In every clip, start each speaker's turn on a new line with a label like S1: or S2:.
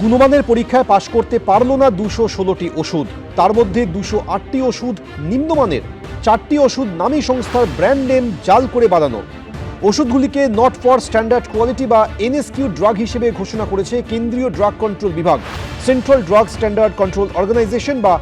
S1: গুণমানের পরীক্ষায় পাশ করতে পারল না দুশো ষোলোটি ওষুধ। তার মধ্যে দুশো আটটি ওষুধ নিম্নমানের, চারটি ওষুধ নামী সংস্থার ব্র্যান্ড নেম জাল করে বানানো। ওষুধগুলিকে নট ফর স্ট্যান্ডার্ড কোয়ালিটি বা এনএসকিউ ড্রাগ হিসেবে ঘোষণা করেছে কেন্দ্রীয় ড্রাগ কন্ট্রোল বিভাগ Central Drug Standard Control Organisation বা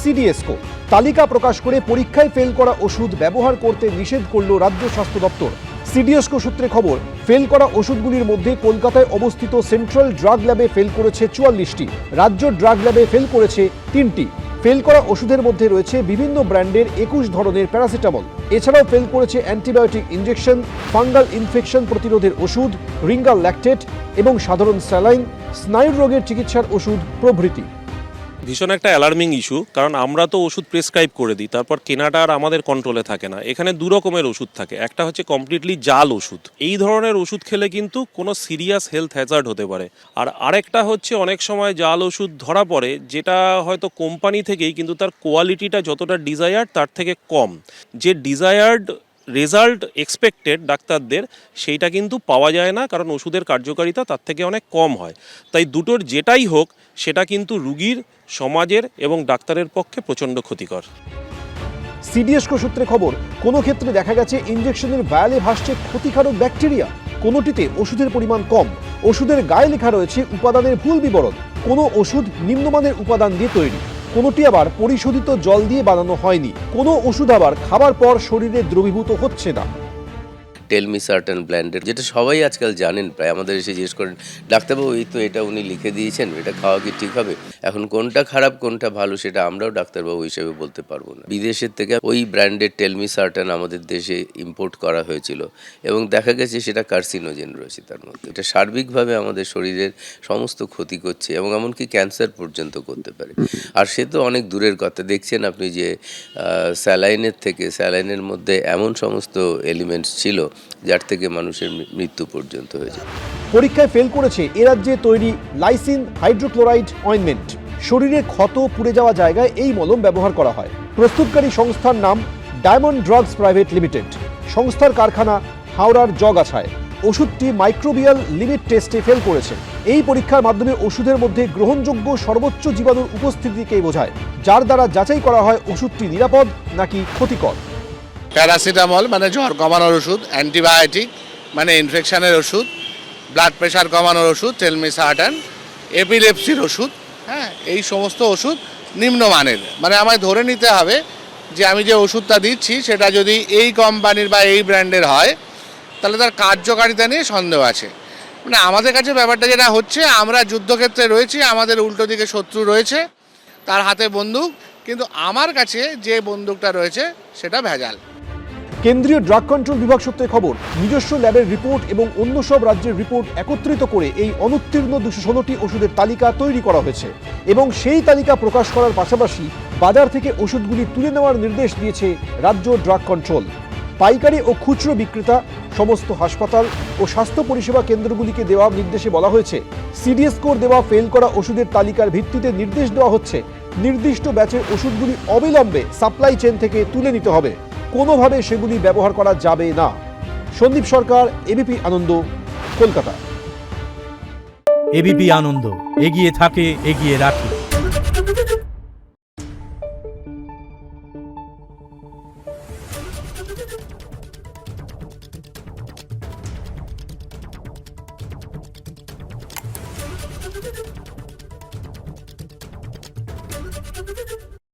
S1: সিডিএসকো তালিকা প্রকাশ করে পরীক্ষায় ফেল করা ওষুধ ব্যবহার করতে নিষেধ করল রাজ্য স্বাস্থ্য দপ্তর। সিডিএসকো সূত্রে খবর, ফেল করা ওষুধগুলির মধ্যে কলকাতায় অবস্থিত সেন্ট্রাল ড্রাগ ল্যাবে ফেল করেছে চুয়াল্লিশটি, রাজ্য ড্রাগ ল্যাবে ফেল করেছে তিনটি। ফেল করা ওষুধের মধ্যে রয়েছে বিভিন্ন ব্র্যান্ডের একুশ ধরনের প্যারাসিটামল। এছাড়াও ফেল করেছে অ্যান্টিবায়োটিক ইনজেকশন, ফাঙ্গাল ইনফেকশন প্রতিরোধের ওষুধ, রিঙ্গাল ল্যাকটেট এবং সাধারণ স্যালাইন, স্নায়ুর রোগের চিকিৎসার ওষুধ প্রভৃতি।
S2: ভীষণ একটা অ্যালার্মিং ইস্যু কারণ আমরা তো ওষুধ প্রেসক্রাইব করে দিই, তারপর কেনাটা আর আমাদের কন্ট্রোলে থাকে না। এখানে দু রকমের ওষুধ থাকে, একটা হচ্ছে কমপ্লিটলি জাল ওষুধ। এই ধরনের ওষুধ খেলে কিন্তু কোনো সিরিয়াস হেলথ হ্যাজার্ড হতে পারে। আর আরেকটা হচ্ছে অনেক সময় জাল ওষুধ ধরা পড়ে, যেটা হয়তো কোম্পানি থেকেই কিন্তু তার কোয়ালিটিটা যতটা ডিজায়ার্ড তার থেকে কম। যে ডিজায়ার্ড রেজাল্ট এক্সপেক্টেড ডাক্তারদের, সেইটা কিন্তু পাওয়া যায় না, কারণ ওষুধের কার্যকারিতা তার থেকে অনেক কম হয়। তাই দুটোর যেটাই হোক, সেটা কিন্তু রুগীর, সমাজের এবং ডাক্তারের পক্ষে প্রচণ্ড ক্ষতিকর।
S1: সিডিএসকো সূত্রে খবর, কোনো ক্ষেত্রে দেখা গেছে ইনজেকশনের ভায়ালে ভাসছে ক্ষতিকারক ব্যাকটেরিয়া। কোনোটিতে ওষুধের পরিমাণ কম। ওষুধের গায়ে লেখা রয়েছে উপাদানের ভুল বিবরণ। কোনো ওষুধ নিম্নমানের উপাদান দিয়ে তৈরি। কোনোটি আবার পরিশোধিত জল দিয়ে বানানো হয়নি। কোনো ওষুধ আবার খাবার পর শরীরে দ্রবীভূত হচ্ছে না।
S3: টেলমি সার্টেন ব্ল্যান্ডের যেটা সবাই আজকাল জানেন, প্রায় আমাদের এসে জিজ্ঞেস করেন, ডাক্তারবাবু, এই তো এটা উনি লিখে দিয়েছেন, এটা খাওয়া কি ঠিক হবে? এখন কোনটা খারাপ, কোনটা ভালো, সেটা আমরাও ডাক্তারবাবু হিসেবে বলতে পারব না। বিদেশের থেকে ওই ব্র্যান্ডের টেলমি সার্টেন আমাদের দেশে ইম্পোর্ট করা হয়েছিল এবং দেখা গেছে সেটা কার্সিনোজেন রয়েছে তার মধ্যে। এটা সার্বিকভাবে আমাদের শরীরের সমস্ত ক্ষতি করছে এবং এমনকি ক্যান্সার পর্যন্ত করতে পারে। আর সে তো অনেক দূরের কথা। দেখছেন আপনি যে স্যালাইনের থেকে, স্যালাইনের মধ্যে এমন সমস্ত এলিমেন্টস ছিল যার থেকে মানুষের মৃত্যু পর্যন্ত হয়েছে।
S1: পরীক্ষায় ফেল করেছে এ রাজ্যে তৈরি লাইসিন হাইড্রোক্লোরাইড অয়েনমেন্ট। শরীরে ক্ষত পুড়ে যাওয়া জায়গায় এই মলম ব্যবহার করা হয়। প্রস্তুতকারী সংস্থার নাম ডায়মন্ড ড্রাগস প্রাইভেট লিমিটেড। সংস্থার কারখানা হাওড়ার জগাছায়। ওষুধটি মাইক্রোবিয়াল লিমিট টেস্টে ফেল করেছে। এই পরীক্ষার মাধ্যমে ওষুধের মধ্যে গ্রহণযোগ্য সর্বোচ্চ জীবাণুর উপস্থিতিকে বোঝায়, যার দ্বারা যাচাই করা হয় ওষুধটি নিরাপদ নাকি ক্ষতিকর।
S4: প্যারাসিটামল মানে জ্বর কমানোর ওষুধ, অ্যান্টিবায়োটিক মানে ইনফেকশানের ওষুধ, ব্লাড প্রেশার কমানোর ওষুধ টেলমিসাহাটান এপিলেপসির ওষুধ হ্যাঁ এই সমস্ত ওষুধ নিম্নমানের। মানে আমায় ধরে নিতে হবে যে আমি যে ওষুধটা দিচ্ছি, সেটা যদি এই কোম্পানির বা এই ব্র্যান্ডের হয়, তাহলে তার কার্যকারিতা নিয়ে সন্দেহ আছে। মানে আমাদের কাছে ব্যাপারটা যেটা হচ্ছে, আমরা যুদ্ধক্ষেত্রে রয়েছি, আমাদের উল্টো দিকে শত্রু রয়েছে, তার হাতে বন্দুক, কিন্তু আমার কাছে যে বন্দুকটা রয়েছে, সেটা ভেজাল।
S1: কেন্দ্রীয় ড্রাগ কন্ট্রোল বিভাগ সূত্রে খবর, নিজস্ব ল্যাবের রিপোর্ট এবং অন্য সব রাজ্যের রিপোর্ট একত্রিত করে এই অনুত্তীর্ণ দুশো ষোলোটি ওষুধের তালিকা তৈরি করা হয়েছে এবং সেই তালিকা প্রকাশ করার পাশাপাশি বাজার থেকে ওষুধগুলি তুলে নেওয়ার নির্দেশ দিয়েছে রাজ্য ড্রাগ কন্ট্রোল। পাইকারি ও খুচরো বিক্রেতা, সমস্ত হাসপাতাল ও স্বাস্থ্য পরিষেবা কেন্দ্রগুলিকে দেওয়া নির্দেশে বলা হয়েছে। সিডিএস স্কোর দেওয়া ফেল করা ওষুধের তালিকার ভিত্তিতে নির্দেশ দেওয়া হচ্ছে, নির্দিষ্ট ব্যাচের ওষুধগুলি অবিলম্বে সাপ্লাই চেন থেকে তুলে নিতে হবে। কোনোভাবে সেগুলি ব্যবহার করা যাবে না। সন্দীপ সরকার এবিপি আনন্দ, কলকাতা।
S5: এবিপি আনন্দ, এগিয়ে থাকে, এগিয়ে রাখে।